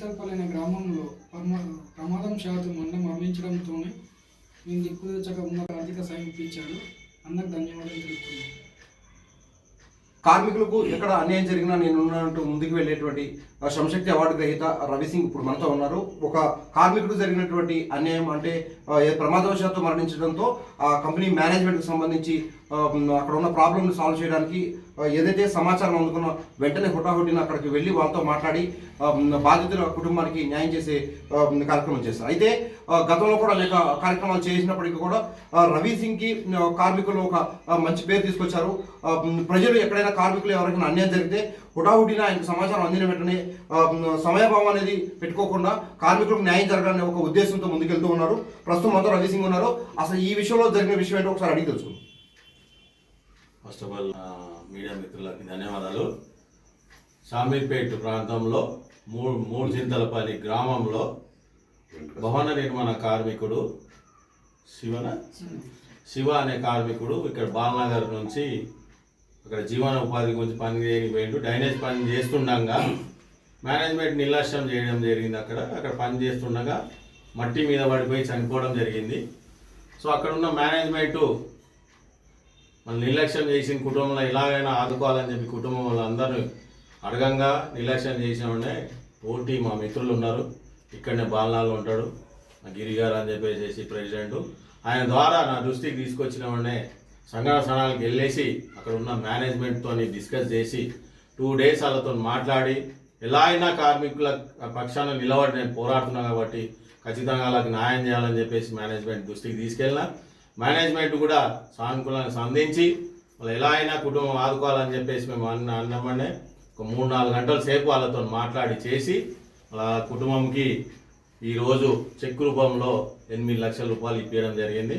చింతల్పల్లి అనే గ్రామంలో ప్రమాదం శాతం మండం మరణించడంతోనే నేను దిక్కుదోచక ఉన్న ఆర్థిక సాయం ఇప్పించాడు. అందరికి ధన్యవాదాలు తెలుపుతున్నాను. కార్మికులకు ఎక్కడ అన్యాయం జరిగినా నేను ముందుకు వెళ్ళేటువంటి శ్రమశక్తి అవార్డు గ్రహీత రవి సింగ్ ఇప్పుడు మనతో ఉన్నారు. ఒక కార్మికుడు జరిగినటువంటి అన్యాయం అంటే ప్రమాదవశాత్తు మరణించడంతో ఆ కంపెనీ మేనేజ్మెంట్కి సంబంధించి అక్కడ ఉన్న ప్రాబ్లమ్ని సాల్వ్ చేయడానికి ఏదైతే సమాచారం అందుకున్న వెంటనే హుటాహుటిన అక్కడికి వెళ్ళి వాళ్ళతో మాట్లాడి బాధితుల కుటుంబానికి న్యాయం చేసే కార్యక్రమం చేస్తారు అయితే గతంలో కూడా అనేక కార్యక్రమాలు చేసినప్పటికీ కూడా రవి సింగ్కి కార్మికులు ఒక మంచి పేరు తీసుకొచ్చారు. ప్రజలు ఎక్కడైనా కార్మికులు ఎవరికైనా అన్యాయం జరిగితే హుటాహుటిన ఆయనకు సమాచారం అందిన వెంటనే సమయభావం అనేది పెట్టుకోకుండా కార్మికులకు న్యాయం జరగాలనే ఒక ఉద్దేశంతో ముందుకెళ్తూ ఉన్నారు. ప్రస్తుతం మొత్తం రవి సింగ్ ఉన్నారు. అసలు ఈ విషయంలో జరిగిన విషయం ఏంటో ఒకసారి అడిగి తెలుసుకుందాం. ఫస్ట్ ఆఫ్ ఆల్ మీడియా మిత్రులకి ధన్యవాదాలు. షామీర్పేట్ ప్రాంతంలో మూడు మూడు చింతలపల్లి గ్రామంలో భవన నిర్మాణ కార్మికుడు శివన. శివ అనే కార్మికుడు ఇక్కడ బాలనగర్ నుంచి అక్కడ జీవన ఉపాధి గురించి పని చేయకపోయిండు డైనేజ్ డ్రైనేజ్ పని చేస్తుండగా మేనేజ్మెంట్ నిర్లక్ష్యం చేయడం జరిగింది అక్కడ. అక్కడ పని చేస్తుండగా మట్టి మీద పడిపోయి చనిపోవడం జరిగింది. సో అక్కడ ఉన్న మేనేజ్మెంటు మన నిర్లక్ష్యం చేసిన కుటుంబంలో ఎలాగైనా ఆదుకోవాలని చెప్పి కుటుంబం వాళ్ళందరూ అడగంగా నిర్లక్ష్యం చేసినామనే ఓటీ మా మిత్రులు ఉన్నారు. ఇక్కడనే బాలనాలు ఉంటాడు. గిరిగారు అని చెప్పేసి ప్రెసిడెంట్. ఆయన ద్వారా నా దృష్టికి తీసుకొచ్చినామనే సంఘటన స్థానాలకు వెళ్ళేసి అక్కడ ఉన్న మేనేజ్మెంట్తో డిస్కస్ చేసి టూ డేస్ వాళ్ళతో మాట్లాడి ఎలా అయినా కార్మికుల పక్షాన నిలబడి నేను పోరాడుతున్నా కాబట్టి ఖచ్చితంగా వాళ్ళకి న్యాయం చేయాలని చెప్పేసి మేనేజ్మెంట్ దృష్టికి తీసుకెళ్ళినా మేనేజ్మెంట్ కూడా సానుకూలంగా స్పందించి వాళ్ళు ఎలా అయినా కుటుంబం ఆదుకోవాలని చెప్పేసి మేము అన్న అన్నమనే ఒక మూడు నాలుగు గంటల సేపు వాళ్ళతో మాట్లాడి చేసి వాళ్ళ కుటుంబంకి ఈరోజు చెక్ రూపంలో ఎనిమిది లక్షల రూపాయలు ఇప్పించడం జరిగింది.